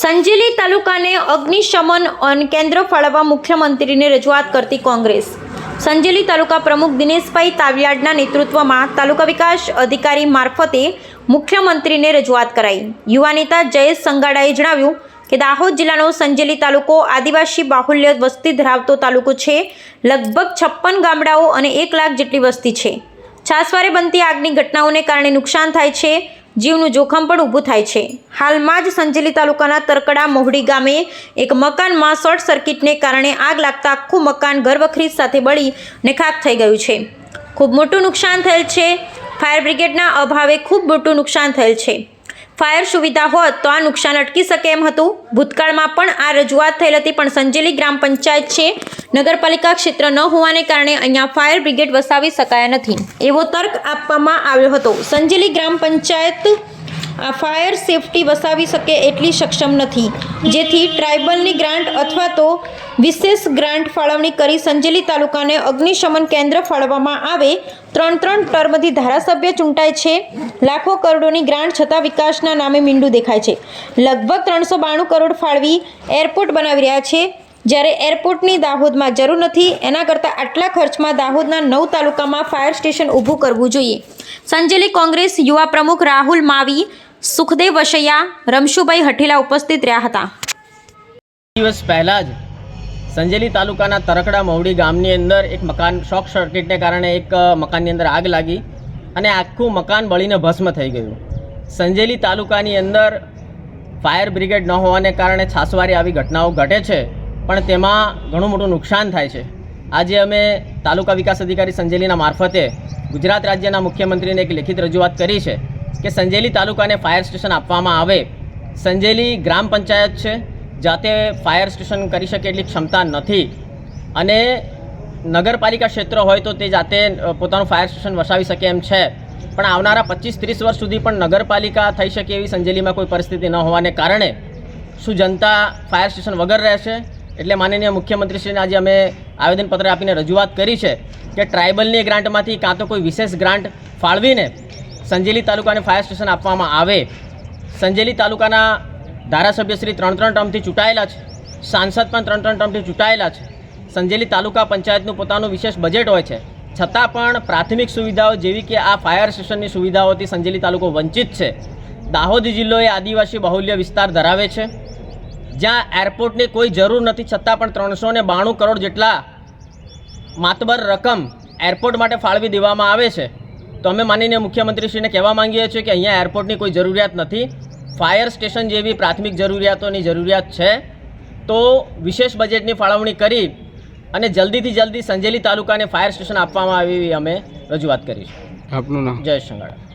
સંજેલી તાલુકાને અગ્નિશમન કેન્દ્ર ફાળવવા મુખ્યમંત્રીને રજૂઆત કરતી કોંગ્રેસ. સંજેલી તાલુકા પ્રમુખ દિનેશભાઈ તાવિયાડના નેતૃત્વમાં તાલુકા વિકાસ અધિકારી મારફતે મુખ્યમંત્રીને રજૂઆત કરાઈ. યુવા નેતા જયેશ સંગાડાએ જણાવ્યું કે દાહોદ જિલ્લાનો સંજેલી તાલુકો આદિવાસી બાહુલ્ય વસ્તી ધરાવતો તાલુકો છે. લગભગ છપ્પન ગામડાઓ અને એક લાખ જેટલી વસ્તી છે. છાસવારે બનતી આગની ઘટનાઓને કારણે નુકસાન થાય છે. જીવનું જોખમ પણ ઊભું થાય છે. હાલમાં જ સંજેલી તાલુકાના તરકડા મોહડી ગામે એક મકાનમાં શોર્ટ સર્કિટને કારણે આગ લાગતા આખું મકાન ઘરવખરી સાથે બળી ને ખાક થઈ ગયું છે. ખૂબ મોટું નુકસાન થયેલ છે. ફાયર બ્રિગેડના અભાવે ખૂબ મોટું નુકસાન થયેલ છે. ફાયર સુવિધા હોત તો આ નુકસાન અટકી શકે એમ હતું. ભૂતકાળમાં પણ આ રજૂઆત થયેલ હતી, પણ સંજેલી ગ્રામ પંચાયત છે. નગરપાલિકા ક્ષેત્ર ન હોવાને કારણે અહીંયા ફાયર બ્રિગેડ વસાવી શકાયા નથી. એવો તર્ક આપવામાં આવ્યો હતો. સંજેલી ગ્રામ પંચાયત આ ફાયર સેફટી વસાવી શકે એટલી સક્ષમ નથી. જેથી ટ્રાઇબલની ગ્રાન્ટ અથવા તો વિશેષ ગ્રાન્ટ ફાળવણી કરી સંજેલી તાલુકાને અગ્નિશમન કેન્દ્ર ફાળવવામાં આવે. ત્રણ ત્રણ ટર્મથી ધારાસભ્ય ચૂંટાય છે. લાખો કરોડોની ગ્રાન્ટ છતાં વિકાસના નામે મીંડું દેખાય છે. લગભગ ત્રણસો બાણું કરોડ ફાળવી એરપોર્ટ બનાવી રહ્યા છે. જ્યારે એરપોર્ટની દાહોદમાં જરૂર નથી, એના કરતાં આટલા ખર્ચમાં દાહોદના નવ તાલુકામાં ફાયર સ્ટેશન ઊભું કરવું જોઈએ. સંજેલી કોંગ્રેસ યુવા પ્રમુખ રાહુલ માવી સુખદેવ વસૈયા રમશુભાઈ હઠીલા ઉપસ્થિત રહ્યા હતા. દિવસ પહેલાં જ સંજેલી તાલુકાના તરકડા મવડી ગામની અંદર એક મકાન, શોક સર્કિટને કારણે એક મકાનની અંદર આગ લાગી અને આખું મકાન બળીને ભસ્મ થઈ ગયું. સંજેલી તાલુકાની અંદર ફાયર બ્રિગેડ ન હોવાને કારણે છાસવારી આવી ઘટનાઓ ઘટે છે, પણ તેમાં ઘણું મોટું નુકસાન થાય છે. આજે અમે તાલુકા વિકાસ અધિકારી સંજેલીના મારફતે ગુજરાત રાજ્યના મુખ્યમંત્રીને એક લેખિત રજૂઆત કરી છે. કે સંજેલી તાલુકાને ફાયર સ્ટેશન આપવામાં આવે. સંજેલી ગ્રામ પંચાયત છે, જાતે ફાયર સ્ટેશન કરી શકે એટલી ક્ષમતા નથી. અને નગરપાલિકા ક્ષેત્ર હોય તો તે જાતે પોતાનું ફાયર સ્ટેશન વસાવી શકે એમ છે. પણ આવનારા પચીસ ત્રીસ વર્ષ સુધી પણ નગરપાલિકા થઈ શકે એવી સંજેલીમાં કોઈ પરિસ્થિતિ ન હોવાને કારણે શું જનતા ફાયર સ્ટેશન વગર રહેશે? એટલે માનનીય મુખ્યમંત્રીશ્રીને આજે અમે આવેદનપત્ર આપીને રજૂઆત કરી છે કે ટ્રાઇબલની ગ્રાન્ટમાંથી કાં તો કોઈ વિશેષ ગ્રાન્ટ ફાળવીને સંજેલી તાલુકાને ફાયર સ્ટેશન આપવામાં આવે. સંજેલી તાલુકાના ધારાસભ્યશ્રી ત્રણ ત્રણ ટર્મથી ચૂંટાયેલા છે. સાંસદ પણ ત્રણ ત્રણ ટર્મથી ચૂંટાયેલા છે. સંજેલી તાલુકા પંચાયતનું પોતાનું વિશેષ બજેટ હોય છે. છતાં પણ પ્રાથમિક સુવિધાઓ જેવી કે આ ફાયર સ્ટેશનની સુવિધાઓથી સંજેલી તાલુકો વંચિત છે. દાહોદ જિલ્લો એ આદિવાસી બાહુલ્ય વિસ્તાર ધરાવે છે. જ્યાં એરપોર્ટની કોઈ જરૂર નથી, છતાં પણ ત્રણસો બાણું કરોડ જેટલા માતબર રકમ એરપોર્ટ માટે ફાળવી દેવામાં આવે છે. તો અમે માનીને મુખ્યમંત્રીશ્રીને કહેવા માંગીએ છીએ કે અહીંયા એરપોર્ટની કોઈ જરૂરિયાત નથી. ફાયર સ્ટેશન જેવી પ્રાથમિક જરૂરિયાતોની જરૂરિયાત છે. તો વિશેષ બજેટની ફાળવણી કરી અને જલ્દીથી જલ્દી સંજેલી તાલુકાને ફાયર સ્ટેશન આપવામાં આવે એવી અમે રજૂઆત કરીશું. આપનું નામ? જય સંગાડા